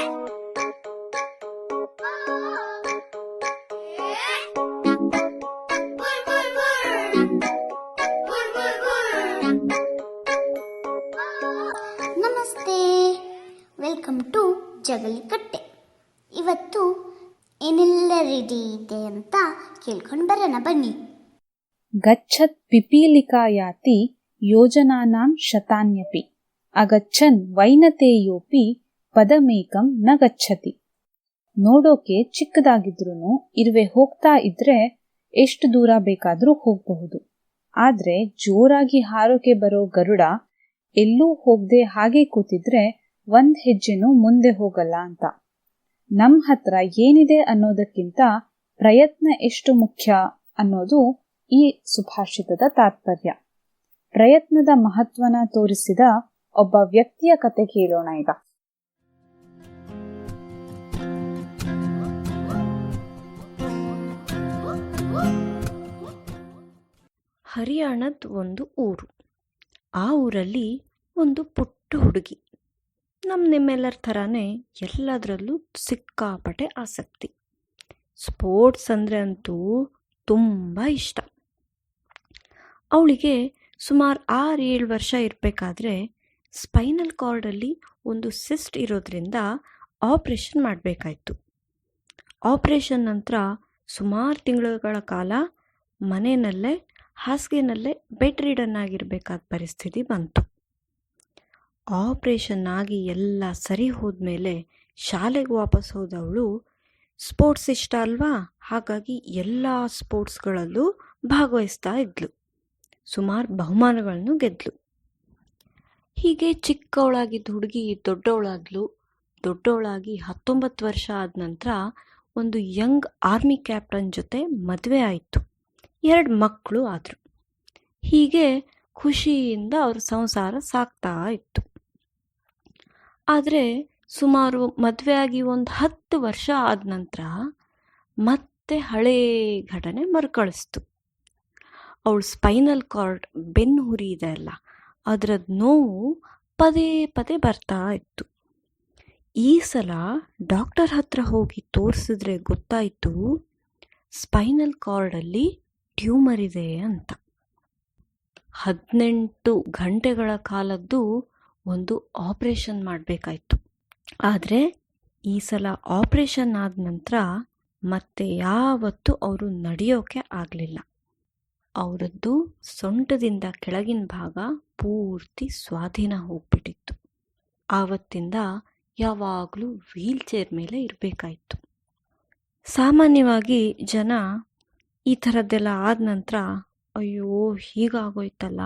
ನಮಸ್ತೆ. Welcome to Jagalikatte. ಇವತ್ತು ಏನೆಲ್ಲ ರೆಡಿ ಇದೆ ಅಂತ ಕೇಳ್ಕೊಂಡು ಬರೋಣ, ಬನ್ನಿ. ಗಚ್ಚತ್ ಪಿಪೀಲಿಕಾಯಾತಿ ಯೋಜನಾನಾಂ ಶತಾನ್ಯಪಿ. ಅಗಚ್ಚನ್ ವೈನತೆಯೋಪಿ ಪದಮೇಕಂ ನ ಗಚ್ಚತಿ. ನೋಡೋಕೆ ಚಿಕ್ಕದಾಗಿದ್ರೂ ಇರುವೆ ಹೋಗ್ತಾ ಇದ್ರೆ ಎಷ್ಟು ದೂರ ಬೇಕಾದರೂ ಹೋಗಬಹುದು. ಆದ್ರೆ ಜೋರಾಗಿ ಹಾರೋಕೆ ಬರೋ ಗರುಡ ಎಲ್ಲೂ ಹೋಗದೆ ಹಾಗೆ ಕೂತಿದ್ರೆ ಒಂದ್ ಹೆಜ್ಜೆನೂ ಮುಂದೆ ಹೋಗಲ್ಲ ಅಂತ. ನಮ್ಮ ಹತ್ರ ಏನಿದೆ ಅನ್ನೋದಕ್ಕಿಂತ ಪ್ರಯತ್ನ ಎಷ್ಟು ಮುಖ್ಯ ಅನ್ನೋದು ಈ ಸುಭಾಷಿತದ ತಾತ್ಪರ್ಯ. ಪ್ರಯತ್ನದ ಮಹತ್ವನ ತೋರಿಸಿದ ಒಬ್ಬ ವ್ಯಕ್ತಿಯ ಕತೆ ಕೇಳೋಣ ಈಗ. ಹರಿಯಾಣದ ಒಂದು ಊರು. ಆ ಊರಲ್ಲಿ ಒಂದು ಪುಟ್ಟ ಹುಡುಗಿ. ನಮ್ಮ ನಿಮ್ಮೆಲ್ಲರ ಥರನೇ ಎಲ್ಲದರಲ್ಲೂ ಸಿಕ್ಕಾಪಟ್ಟೆ ಆಸಕ್ತಿ. ಸ್ಪೋರ್ಟ್ಸ್ ಅಂದರೆ ಅಂತೂ ತುಂಬ ಇಷ್ಟ. ಅವಳಿಗೆ ಸುಮಾರು ಆರು ಏಳು ವರ್ಷ ಇರಬೇಕಾದ್ರೆ ಸ್ಪೈನಲ್ ಕಾರ್ಡಲ್ಲಿ ಒಂದು ಸಿಸ್ಟ್ ಇರೋದ್ರಿಂದ ಆಪ್ರೇಷನ್ ಮಾಡಬೇಕಾಯ್ತು. ಆಪ್ರೇಷನ್ ನಂತರ ಸುಮಾರು ತಿಂಗಳುಗಳ ಕಾಲ ಮನೆಯಲ್ಲೇ ಹಾಸಿಗೆನಲ್ಲೇ ಬೆಡ್ ರಿಡನ್ ಆಗಿರಬೇಕಾದ ಪರಿಸ್ಥಿತಿ ಬಂತು. ಆಪ್ರೇಷನ್ ಆಗಿ ಎಲ್ಲ ಸರಿ ಹೋದ್ಮೇಲೆ ಶಾಲೆಗೆ ವಾಪಸ್ ಹೋದವಳು ಸ್ಪೋರ್ಟ್ಸ್ ಇಷ್ಟ ಅಲ್ವಾ? ಹಾಗಾಗಿ ಎಲ್ಲ ಸ್ಪೋರ್ಟ್ಸ್ಗಳಲ್ಲೂ ಭಾಗವಹಿಸ್ತಾ ಇದ್ಲು. ಸುಮಾರು ಬಹುಮಾನಗಳನ್ನು ಗೆದ್ಲು. ಹೀಗೆ ಚಿಕ್ಕವಳಾಗಿದ್ದ ಹುಡುಗಿ ದೊಡ್ಡವಳಾದ್ಲು. ದೊಡ್ಡವಳಾಗಿ ಹತ್ತೊಂಬತ್ತು ವರ್ಷ ಆದ ನಂತರ ಒಂದು ಯಂಗ್ ಆರ್ಮಿ ಕ್ಯಾಪ್ಟನ್ ಜೊತೆ ಮದುವೆ ಆಯಿತು. ಎರಡು ಮಕ್ಕಳು ಆದರು. ಹೀಗೆ ಖುಷಿಯಿಂದ ಅವ್ರ ಸಂಸಾರ ಸಾಕ್ತಾ ಇತ್ತು. ಆದರೆ ಸುಮಾರು ಮದುವೆಯಾಗಿ ಒಂದು ಹತ್ತು ವರ್ಷ ಆದ ನಂತರ ಮತ್ತೆ ಹಳೇ ಘಟನೆ ಮರುಕಳಿಸ್ತು. ಅವಳು ಸ್ಪೈನಲ್ ಕಾರ್ಡ್ ಬೆನ್ನು ಹುರಿ ಇದೆ ಅಲ್ಲ ಅದರದ್ದು ನೋವು ಪದೇ ಪದೇ ಬರ್ತಾ ಇತ್ತು. ಈ ಸಲ ಡಾಕ್ಟರ್ ಹತ್ರ ಹೋಗಿ ತೋರಿಸಿದ್ರೆ ಗೊತ್ತಾಯಿತು, ಸ್ಪೈನಲ್ ಕಾರ್ಡಲ್ಲಿ ಟ್ಯೂಮರ್ ಇದೆ ಅಂತ. ಹದಿನೆಂಟು ಗಂಟೆಗಳ ಕಾಲದ್ದು ಒಂದು ಆಪ್ರೇಷನ್ ಮಾಡಬೇಕಾಯ್ತು. ಆದರೆ ಈ ಸಲ ಆಪ್ರೇಷನ್ ಆದ ನಂತರ ಮತ್ತೆ ಯಾವತ್ತೂ ಅವರು ನಡೆಯೋಕೆ ಆಗಲಿಲ್ಲ. ಅವರದ್ದು ಸೊಂಟದಿಂದ ಕೆಳಗಿನ ಭಾಗ ಪೂರ್ತಿ ಸ್ವಾಧೀನ ಹೋಗ್ಬಿಟ್ಟಿತ್ತು. ಆವತ್ತಿಂದ ಯಾವಾಗಲೂ ವೀಲ್ ಚೇರ್ ಮೇಲೆ ಇರಬೇಕಾಯಿತು. ಸಾಮಾನ್ಯವಾಗಿ ಜನ ಈ ಥರದ್ದೆಲ್ಲ ಆದ ನಂತರ, ಅಯ್ಯೋ, ಹೀಗಾಗೋಯ್ತಲ್ಲ?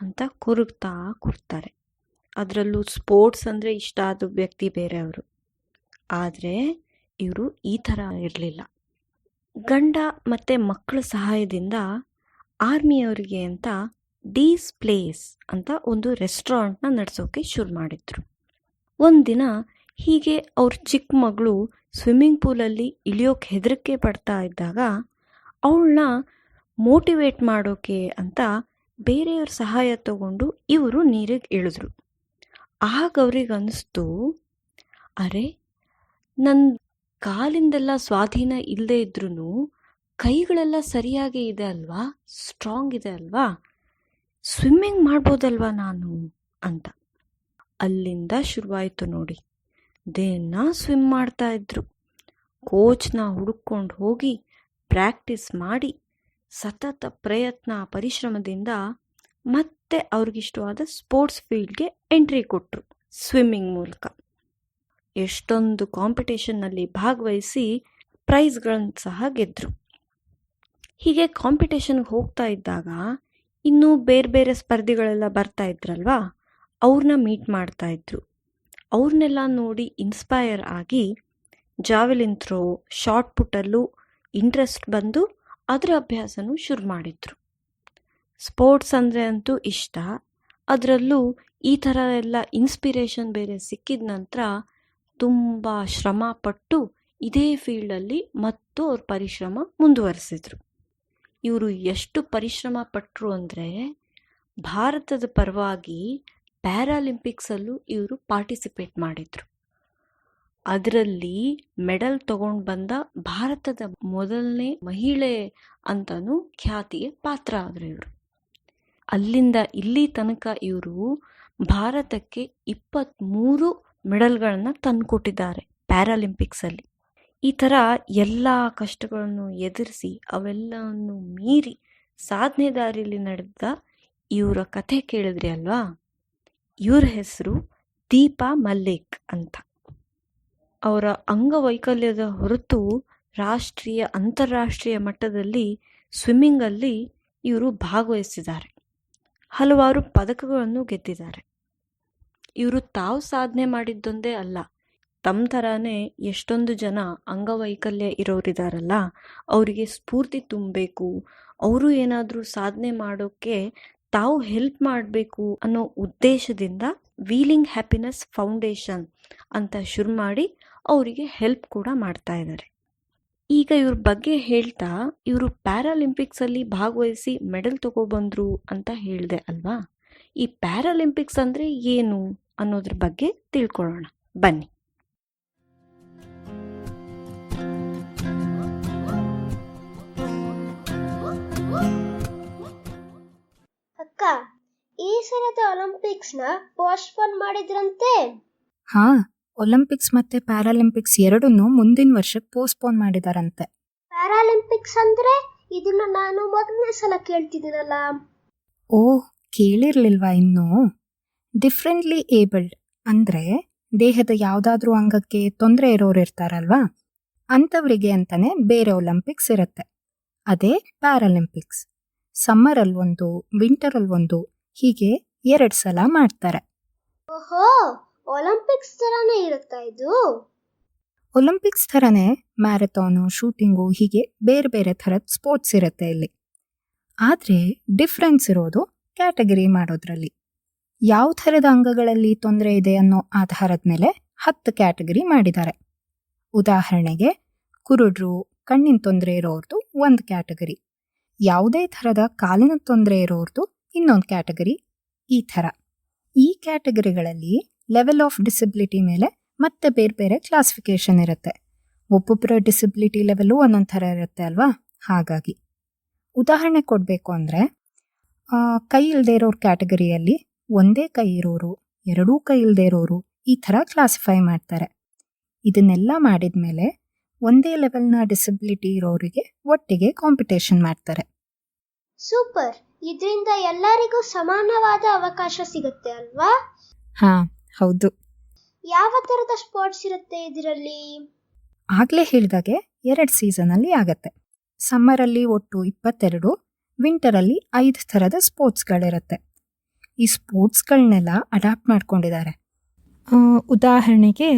ಅಂತ ಕೊರಗ್ತಾ ಕೊಡ್ತಾರೆ ಅದರಲ್ಲೂ ಸ್ಪೋರ್ಟ್ಸ್ ಅಂದರೆ ಇಷ್ಟ ಆದ ವ್ಯಕ್ತಿ ಬೇರೆಯವರು ಆದರೆ ಇವರು ಈ ಥರ ಇರಲಿಲ್ಲ. ಗಂಡ ಮತ್ತು ಮಕ್ಕಳ ಸಹಾಯದಿಂದ ಆರ್ಮಿಯವರಿಗೆ ಅಂತ ಡೀಸ್ ಪ್ಲೇಸ್ ಅಂತ ಒಂದು ರೆಸ್ಟೋರೆಂಟ್ನ ನಡೆಸೋಕೆ ಶುರು ಮಾಡಿದ್ರು. ಒಂದಿನ ಹೀಗೆ ಅವ್ರ ಚಿಕ್ಕ ಮಗಳು ಸ್ವಿಮ್ಮಿಂಗ್ ಪೂಲಲ್ಲಿ ಇಳಿಯೋಕೆ ಹೆದರಿಕೆ ಪಡ್ತಾ ಇದ್ದಾಗ ಅವಳನ್ನ ಮೋಟಿವೇಟ್ ಮಾಡೋಕೆ ಅಂತ ಬೇರೆಯವ್ರ ಸಹಾಯ ತಗೊಂಡು ಇವರು ನೀರಿಗೆ ಇಳಿದ್ರು. ಆಗ ಅವ್ರಿಗೆ ಅನ್ನಿಸ್ತು ಅರೆ ನನ್ನ ಕಾಲಿಂದೆಲ್ಲ ಸ್ವಾಧೀನ ಇಲ್ಲದೆ ಇದ್ರೂ ಕೈಗಳೆಲ್ಲ ಸರಿಯಾಗಿ ಇದೆ ಅಲ್ವಾ? ಸ್ಟ್ರಾಂಗ್ ಇದೆ ಅಲ್ವಾ? ಸ್ವಿಮ್ಮಿಂಗ್ ಮಾಡ್ಬೋದಲ್ವಾ ನಾನು? ಅಂತ. ಅಲ್ಲಿಂದ ಶುರುವಾಯಿತು ನೋಡಿ. ದಿನ ಸ್ವಿಮ್ ಮಾಡ್ತಾ ಇದ್ರು. ಕೋಚ್ನ ಹುಡುಕೊಂಡು ಹೋಗಿ ಪ್ರಾಕ್ಟೀಸ್ ಮಾಡಿ ಸತತ ಪ್ರಯತ್ನ, ಪರಿಶ್ರಮದಿಂದ ಮತ್ತೆ ಅವ್ರಿಗಿಷ್ಟವಾದ ಸ್ಪೋರ್ಟ್ಸ್ ಫೀಲ್ಡ್ಗೆ ಎಂಟ್ರಿ ಕೊಟ್ಟರು ಸ್ವಿಮ್ಮಿಂಗ್ ಮೂಲಕ. ಎಷ್ಟೊಂದು ಕಾಂಪಿಟೇಷನ್ನಲ್ಲಿ ಭಾಗವಹಿಸಿ ಪ್ರೈಸ್ಗಳನ್ನು ಸಹ ಗೆದ್ದರು ಹೀಗೆ ಕಾಂಪಿಟೇಷನ್ಗೆ ಹೋಗ್ತಾ ಇದ್ದಾಗ ಇನ್ನೂ ಬೇರೆ ಬೇರೆ ಸ್ಪರ್ಧಿಗಳೆಲ್ಲ ಬರ್ತಾ ಇದ್ರಲ್ವಾ? ಅವ್ರನ್ನ ಮೀಟ್ ಮಾಡ್ತಾ ಇದ್ರು. ಅವ್ರನ್ನೆಲ್ಲ ನೋಡಿ ಇನ್ಸ್ಪೈರ್ ಆಗಿ ಜಾವೆಲಿನ್ ಥ್ರೋ, ಶಾರ್ಟ್ ಪುಟ್ಟಲ್ಲೂ ಇಂಟ್ರೆಸ್ಟ್ ಬಂದು ಅದರ ಅಭ್ಯಾಸನೂ ಶುರು ಮಾಡಿದ್ರು. ಸ್ಪೋರ್ಟ್ಸ್ ಅಂದರೆ ಅಂತೂ ಇಷ್ಟ. ಅದರಲ್ಲೂ ಈ ಥರ ಎಲ್ಲ ಇನ್ಸ್ಪಿರೇಷನ್ ಬೇರೆ ಸಿಕ್ಕಿದ ನಂತರ ತುಂಬ ಶ್ರಮ ಪಟ್ಟು ಇದೇ ಫೀಲ್ಡಲ್ಲಿ ಮತ್ತು ಅವ್ರ ಪರಿಶ್ರಮ ಮುಂದುವರೆಸಿದ್ರು. ಇವರು ಎಷ್ಟು ಪರಿಶ್ರಮ ಪಟ್ಟರು ಅಂದರೆ ಭಾರತದ ಪರವಾಗಿ ಪ್ಯಾರಾಲಿಂಪಿಕ್ಸಲ್ಲೂ ಇವರು ಪಾರ್ಟಿಸಿಪೇಟ್ ಮಾಡಿದರು. ಅದರಲ್ಲಿ ಮೆಡಲ್ ತಗೊಂಡು ಬಂದ ಭಾರತದ ಮೊದಲನೇ ಮಹಿಳೆ ಅಂತನೂ ಖ್ಯಾತಿಗೆ ಪಾತ್ರ ಆದರು ಇವರು. ಅಲ್ಲಿಂದ ಇಲ್ಲಿ ತನಕ ಇವರು ಭಾರತಕ್ಕೆ ಇಪ್ಪತ್ತ್ಮೂರು ಮೆಡಲ್ಗಳನ್ನು ತಂದುಕೊಟ್ಟಿದ್ದಾರೆ ಪ್ಯಾರಾಲಿಂಪಿಕ್ಸಲ್ಲಿ. ಈ ಥರ ಎಲ್ಲ ಕಷ್ಟಗಳನ್ನು ಎದುರಿಸಿ ಅವೆಲ್ಲವನ್ನು ಮೀರಿ ಸಾಧನೆ ದಾರಿಯಲ್ಲಿ ನಡೆದ ಇವರ ಕಥೆ ಕೇಳಿದ್ರಿ ಅಲ್ವಾ? ಇವ್ರ ಹೆಸರು ದೀಪಾ ಮಲ್ಲಿಕ್ ಅಂತ. ಅವರ ಅಂಗವೈಕಲ್ಯದ ಹೊರತು ರಾಷ್ಟ್ರೀಯ, ಅಂತಾರಾಷ್ಟ್ರೀಯ ಮಟ್ಟದಲ್ಲಿ ಸ್ವಿಮ್ಮಿಂಗಲ್ಲಿ ಇವರು ಭಾಗವಹಿಸಿದ್ದಾರೆ ಹಲವಾರು ಪದಕಗಳನ್ನು ಗೆದ್ದಿದ್ದಾರೆ. ಇವರು ತಾವು ಸಾಧನೆ ಮಾಡಿದ್ದೊಂದೇ ಅಲ್ಲ ತಮ್ಮ ಥರನೇ ಎಷ್ಟೊಂದು ಜನ ಅಂಗವೈಕಲ್ಯ ಇರೋರಿದಾರಲ್ಲ, ಅವರಿಗೆ ಸ್ಫೂರ್ತಿ ತುಂಬಬೇಕು, ಅವರು ಏನಾದರೂ ಸಾಧನೆ ಮಾಡೋಕ್ಕೆ ತಾವು ಹೆಲ್ಪ್ ಮಾಡಬೇಕು ಅನ್ನೋ ಉದ್ದೇಶದಿಂದ ವೀಲಿಂಗ್ ಹ್ಯಾಪಿನೆಸ್ ಫೌಂಡೇಶನ್ ಅಂತ ಶುರು ಮಾಡಿ ಅವರಿಗೆ ಹೆಲ್ಪ್ ಕೂಡ ಮಾಡ್ತಾ ಇದ್ದಾರೆ ಈಗ ಇವ್ರ ಬಗ್ಗೆ ಹೇಳ್ತಾ ಇವರು ಪ್ಯಾರಾಲಿಂಪಿಕ್ಸಲ್ಲಿ ಭಾಗವಹಿಸಿ ಮೆಡಲ್ ತಗೊಬಂದ್ರು ಅಂತ ಹೇಳಿದೆ ಅಲ್ವಾ? ಈ ಪ್ಯಾರಾಲಿಂಪಿಕ್ಸ್ ಅಂದರೆ ಏನು ಅನ್ನೋದ್ರ ಬಗ್ಗೆ ತಿಳ್ಕೊಳ್ಳೋಣ. ಬನ್ನಿ. ಅಕ್ಕ ಈ ಸಲದ ಒಲಿಂಪಿಕ್ಸ್ನ ಪೋಸ್ಟ್ಪೋನ್ ಮಾಡಿದ್ರಂತೆ? ಹಾ ಒಲಿಂಪಿಕ್ಸ್ ಮತ್ತೆ ಪ್ಯಾರಾಲಿಂಪಿಕ್ಸ್ ಎರಡನ್ನೂ ಮುಂದಿನ ವರ್ಷಕ್ಕೆ ಪೋಸ್ಟ್ಪೋನ್ ಮಾಡಿದಾರಂತೆ. ಪ್ಯಾರಾಲಿಂಪಿಕ್ಸ್ ಅಂದ್ರೆ ಇದನ್ನ ನಾನು ಮೊದಲನೇ ಸಲ ಕೇಳ್ತಿದ್ದೀನಲ್ಲ. ಓ ಕೇಳಿರ್ಲಿಲ್ವಾ ಇನ್ನೂ? ಡಿಫ್ರೆಂಟ್ಲಿ ಏಬಲ್ಡ್ ಅಂದ್ರೆ ದೇಹದ ಯಾವುದಾದ್ರೂ ಅಂಗಕ್ಕೆ ತೊಂದರೆ ಇರೋರು ಇರ್ತಾರಲ್ವಾ? ಅಂಥವರಿಗೆ ಅಂತಾನೆ ಬೇರೆ ಒಲಿಂಪಿಕ್ಸ್ ಇರುತ್ತೆ. ಅದೇ ಪ್ಯಾರಾಲಿಂಪಿಕ್ಸ್ ಸಮ್ಮರಲ್ಲಿ ಒಂದು ವಿಂಟರಲ್ಲಿ ಒಂದು ಹೀಗೆ ಎರಡು ಸಲ ಮಾಡ್ತಾರೆ. ಓಹೋ! ಒಲಿಂಪಿಕ್ಸ್ ತರಾನೇ ಇರುತ್ತಾ ಇದು? ಒಲಿಂಪಿಕ್ಸ್ ಥರನೇ ಮ್ಯಾರಥಾನು ಶೂಟಿಂಗು ಹೀಗೆ ಬೇರೆ ಬೇರೆ ಥರದ ಸ್ಪೋರ್ಟ್ಸ್ ಇರುತ್ತೆ ಇಲ್ಲಿ. ಆದರೆ ಡಿಫ್ರೆನ್ಸ್ ಇರೋದು ಕ್ಯಾಟಗರಿ ಮಾಡೋದ್ರಲ್ಲಿ. ಯಾವ ಥರದ ಅಂಗಗಳಲ್ಲಿ ತೊಂದರೆ ಇದೆ ಅನ್ನೋ ಆಧಾರದ ಮೇಲೆ ಹತ್ತು ಕ್ಯಾಟಗರಿ ಮಾಡಿದ್ದಾರೆ. ಉದಾಹರಣೆಗೆ ಕುರುಡ್ರು, ಕಣ್ಣಿನ ತೊಂದರೆ ಇರೋರ್ದು ಒಂದು ಕ್ಯಾಟಗರಿ ಯಾವುದೇ ಥರದ ಕಾಲಿನ ತೊಂದರೆ ಇರೋರ್ದು ಇನ್ನೊಂದು ಕ್ಯಾಟಗರಿ ಈ ಥರ. ಈ ಕ್ಯಾಟಗರಿಗಳಲ್ಲಿ ಲೆವೆಲ್ ಆಫ್ ಡಿಸಬಿಲಿಟಿ ಮೇಲೆ ಮತ್ತೆ ಬೇರೆ ಬೇರೆ ಕ್ಲಾಸಿಫಿಕೇಶನ್ ಇರುತ್ತೆ. ಒಬ್ಬೊಬ್ಬರ ಡಿಸಬಿಲಿಟಿ ಲೆವೆಲು ಒಂದೊಂದು ಥರ ಇರುತ್ತೆ ಅಲ್ವಾ? ಹಾಗಾಗಿ. ಉದಾಹರಣೆ ಕೊಡಬೇಕು ಅಂದರೆ ಕೈ ಇಲ್ಲದೆ ಇರೋರ ಕ್ಯಾಟಗರಿಯಲ್ಲಿ ಒಂದೇ ಕೈ ಇರೋರು ಎರಡೂ ಕೈ ಇಲ್ಲದೆ ಇರೋರು ಈ ಥರ ಕ್ಲಾಸಿಫೈ ಮಾಡ್ತಾರೆ. ಇದನ್ನೆಲ್ಲ ಮಾಡಿದ ಮೇಲೆ ಒಂದೇ ಲೆವೆಲ್ನ ಡಿಸಬಿಲಿಟಿ ಇರೋರಿಗೆ ಒಟ್ಟಿಗೆ ಕಾಂಪಿಟೇಷನ್ ಮಾಡ್ತಾರೆ. ಸೂಪರ್. ಇದರಿಂದ ಎಲ್ಲರಿಗೂ ಸಮಾನವಾದ ಅವಕಾಶ ಸಿಗುತ್ತೆ ಅಲ್ವಾ? ಹಾಂ ಹೌದು. ಯಾವ ತರದ ಸ್ಪೋರ್ಟ್ಸ್ ಇರುತ್ತೆ ಇದರಲ್ಲಿ? ಆಗಲೇ ಹೇಳಿದಾಗೆ ಎರಡು ಸೀಸನಲ್ಲಿ ಆಗತ್ತೆ. ಸಮ್ಮರಲ್ಲಿ ಒಟ್ಟು ಇಪ್ಪತ್ತೆರಡು ವಿಂಟರಲ್ಲಿ ಐದು ಥರದ ಸ್ಪೋರ್ಟ್ಸ್ಗಳಿರುತ್ತೆ ಈ ಸ್ಪೋರ್ಟ್ಸ್ಗಳನ್ನೆಲ್ಲ ಅಡಾಪ್ಟ್ ಮಾಡ್ಕೊಂಡಿದ್ದಾರೆ. ಉದಾಹರಣೆಗೆ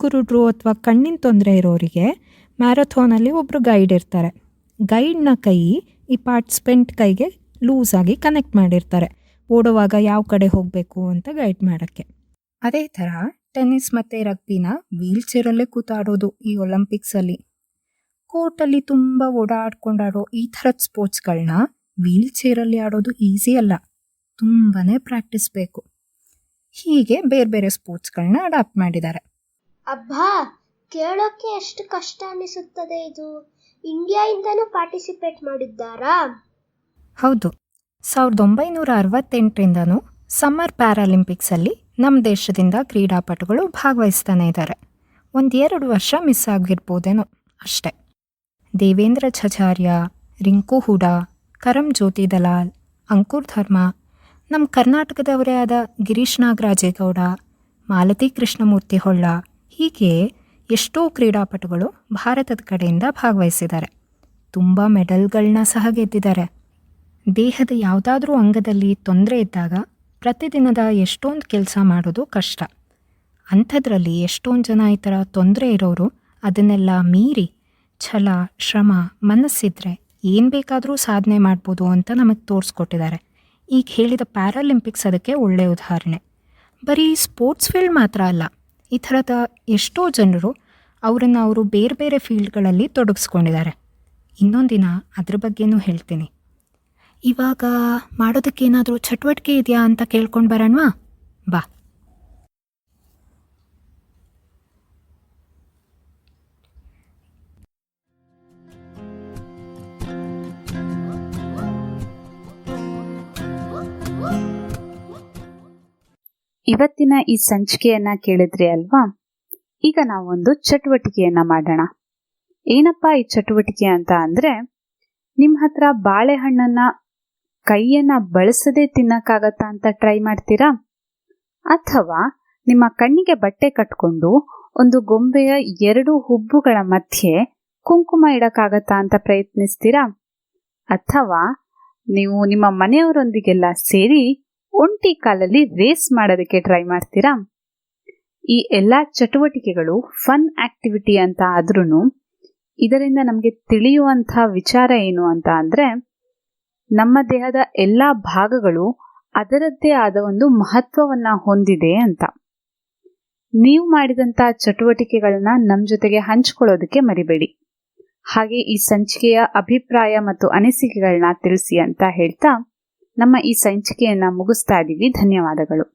ಕುರುಡ್ರು ಅಥವಾ ಕಣ್ಣಿನ ತೊಂದರೆ ಇರೋರಿಗೆ ಮ್ಯಾರಥಾನಲ್ಲಿ ಒಬ್ಬರು ಗೈಡ್ ಇರ್ತಾರೆ. ಗೈಡ್ನ ಕೈ ಈ ಪಾರ್ಟಿಸಿಪೆಂಟ್ ಕೈಗೆ ಲೂಸ್ ಆಗಿ ಕನೆಕ್ಟ್ ಮಾಡಿರ್ತಾರೆ. ಓಡುವಾಗ ಯಾವ ಕಡೆ ಹೋಗಬೇಕು ಅಂತ ಗೈಡ್ ಮಾಡೋಕ್ಕೆ. ಅದೇ ಥರ ಟೆನ್ನಿಸ್ ಮತ್ತು ರಗ್ಬಿನ ವೀಲ್ ಚೇರಲ್ಲೇ ಕೂತಾಡೋದು ಈ ಒಲಿಂಪಿಕ್ಸಲ್ಲಿ. ಕೋರ್ಟಲ್ಲಿ ತುಂಬ ಓಡಾಡ್ಕೊಂಡಾಡೋ ಈ ಥರದ ಸ್ಪೋರ್ಟ್ಸ್ಗಳನ್ನ ವೀಲ್ ಚೇರಲ್ಲಿ ಆಡೋದು ಈಸಿ ಅಲ್ಲ ತುಂಬಾ ಪ್ರಾಕ್ಟೀಸ್ ಬೇಕು. ಹೀಗೆ ಬೇರೆ ಬೇರೆ ಸ್ಪೋರ್ಟ್ಸ್ಗಳನ್ನ ಅಡಾಪ್ಟ್ ಮಾಡಿದ್ದಾರೆ. ಅಬ್ಬಾ ಕೇಳೋಕೆ ಎಷ್ಟು ಕಷ್ಟ ಅನಿಸುತ್ತದೆ ಇದು. ಇಂಡಿಯಾಯಿಂದನೂ ಪಾರ್ಟಿಸಿಪೇಟ್ ಮಾಡಿದ್ದಾರಾ? ಹೌದು ಸಾವಿರದ ಒಂಬೈನೂರ ಅರವತ್ತೆಂಟರಿಂದನೂ ಸಮ್ಮರ್ ಪ್ಯಾರಾಲಿಂಪಿಕ್ಸಲ್ಲಿ ನಮ್ಮ ದೇಶದಿಂದ ಕ್ರೀಡಾಪಟುಗಳು ಭಾಗವಹಿಸ್ತಾನೆ ಇದ್ದಾರೆ. ಒಂದೆರಡು ವರ್ಷ ಮಿಸ್ ಆಗಿರ್ಬೋದೇನೋ ಅಷ್ಟೆ. ದೇವೇಂದ್ರ ಝಜಾರ್ಯ ರಿಂಕು ಹುಡಾ, ಕರಂ ಜ್ಯೋತಿ ದಲಾಲ್, ಅಂಕುರ್ ಧರ್ಮ ನಮ್ಮ ಕರ್ನಾಟಕದವರೇ ಆದ ಗಿರೀಶ್ ನಾಗರಾಜೇಗೌಡ ಮಾಲತಿ ಕೃಷ್ಣಮೂರ್ತಿ ಹೊಳ್ಳ, ಹೀಗೆ ಎಷ್ಟೋ ಕ್ರೀಡಾಪಟುಗಳು ಭಾರತದ ಕಡೆಯಿಂದ ಭಾಗವಹಿಸಿದ್ದಾರೆ. ತುಂಬ ಮೆಡಲ್ಗಳನ್ನ ಸಹ ಗೆದ್ದಿದ್ದಾರೆ. ದೇಹದ ಯಾವುದಾದ್ರೂ ಅಂಗದಲ್ಲಿ ತೊಂದರೆ ಇದ್ದಾಗ ಪ್ರತಿದಿನದ ಎಷ್ಟೊಂದು ಕೆಲಸ ಮಾಡೋದು ಕಷ್ಟ. ಅಂಥದ್ರಲ್ಲಿ ಎಷ್ಟೊಂದು ಜನ ಈ ಥರ ತೊಂದರೆ ಇರೋರು ಅದನ್ನೆಲ್ಲ ಮೀರಿ ಛಲ, ಶ್ರಮ, ಮನಸ್ಸಿದ್ರೆ ಏನು ಬೇಕಾದರೂ ಸಾಧನೆ ಮಾಡ್ಬೋದು ಅಂತ ನಮಗೆ ತೋರಿಸ್ಕೊಟ್ಟಿದ್ದಾರೆ. ಈಗ ಹೇಳಿದ ಪ್ಯಾರಾಲಿಂಪಿಕ್ಸ್ ಅದಕ್ಕೆ ಒಳ್ಳೆಯ ಉದಾಹರಣೆ. ಬರೀ ಸ್ಪೋರ್ಟ್ಸ್ ಫೀಲ್ಡ್ ಮಾತ್ರ ಅಲ್ಲ, ಈ ಥರದ ಎಷ್ಟೋ ಜನರು ಅವರನ್ನು ಅವರು ಬೇರೆ ಬೇರೆ ಫೀಲ್ಡ್ಗಳಲ್ಲಿ ತೊಡಗಿಸ್ಕೊಂಡಿದ್ದಾರೆ. ಇನ್ನೊಂದಿನ ಅದ್ರ ಬಗ್ಗೆನೂ ಹೇಳ್ತೀನಿ. ಇವಾಗ ಮಾಡೋದಕ್ಕೇನಾದರೂ ಚಟುವಟಿಕೆ ಇದೆಯಾ ಅಂತ ಕೇಳ್ಕೊಂಡು ಬರೋಣವಾ? ಬಾ. ಇವತ್ತಿನ ಈ ಸಂಚಿಕೆಯನ್ನ ಕೇಳಿದ್ರಿ ಅಲ್ವಾ? ಈಗ ನಾವೊಂದು ಚಟುವಟಿಕೆಯನ್ನ ಮಾಡೋಣ. ಏನಪ್ಪಾ ಈ ಚಟುವಟಿಕೆ ಅಂತ ಅಂದ್ರೆ ನಿಮ್ಮ ಹತ್ರ ಬಾಳೆಹಣ್ಣನ್ನ ಕೈಯನ್ನ ಬಳಸದೆ ತಿನ್ನಕ್ಕಾಗತ್ತಾ ಅಂತ ಟ್ರೈ ಮಾಡ್ತೀರಾ? ಅಥವಾ ನಿಮ್ಮ ಕಣ್ಣಿಗೆ ಬಟ್ಟೆ ಕಟ್ಕೊಂಡು ಒಂದು ಗೊಂಬೆಯ ಎರಡು ಹುಬ್ಬುಗಳ ಮಧ್ಯೆ ಕುಂಕುಮ ಇಡಕ್ಕಾಗತ್ತಾ ಅಂತ ಪ್ರಯತ್ನಿಸ್ತೀರಾ? ಅಥವಾ ನೀವು ನಿಮ್ಮ ಮನೆಯವರೊಂದಿಗೆಲ್ಲ ಸೇರಿ ಒಂಟಿ ಕಾಲಲ್ಲಿ ರೇಸ್ ಮಾಡೋದಕ್ಕೆ ಟ್ರೈ ಮಾಡ್ತೀರಾ? ಈ ಎಲ್ಲ ಚಟುವಟಿಕೆಗಳು ಫನ್ ಆಕ್ಟಿವಿಟಿ ಅಂತ ಆದ್ರೂ ಇದರಿಂದ ನಮಗೆ ತಿಳಿಯುವಂಥ ವಿಚಾರ ಏನು ಅಂತ ಅಂದ್ರೆ ನಮ್ಮ ದೇಹದ ಎಲ್ಲ ಭಾಗಗಳು ಅದರದ್ದೇ ಆದ ಒಂದು ಮಹತ್ವವನ್ನ ಹೊಂದಿದೆ ಅಂತ. ನೀವು ಮಾಡಿದಂಥ ಚಟುವಟಿಕೆಗಳನ್ನ ನಮ್ಮ ಜೊತೆಗೆ ಹಂಚ್ಕೊಳ್ಳೋದಕ್ಕೆ ಮರಿಬೇಡಿ. ಹಾಗೆ ಈ ಸಂಚಿಕೆಯ ಅಭಿಪ್ರಾಯ ಮತ್ತು ಅನಿಸಿಕೆಗಳನ್ನ ತಿಳಿಸಿ ಅಂತ ಹೇಳ್ತಾ ನಮ್ಮ ಈ ಸಂಚಿಕೆಯನ್ನ ಮುಗಿಸ್ತಾ ಇದ್ದೀವಿ ಧನ್ಯವಾದಗಳು.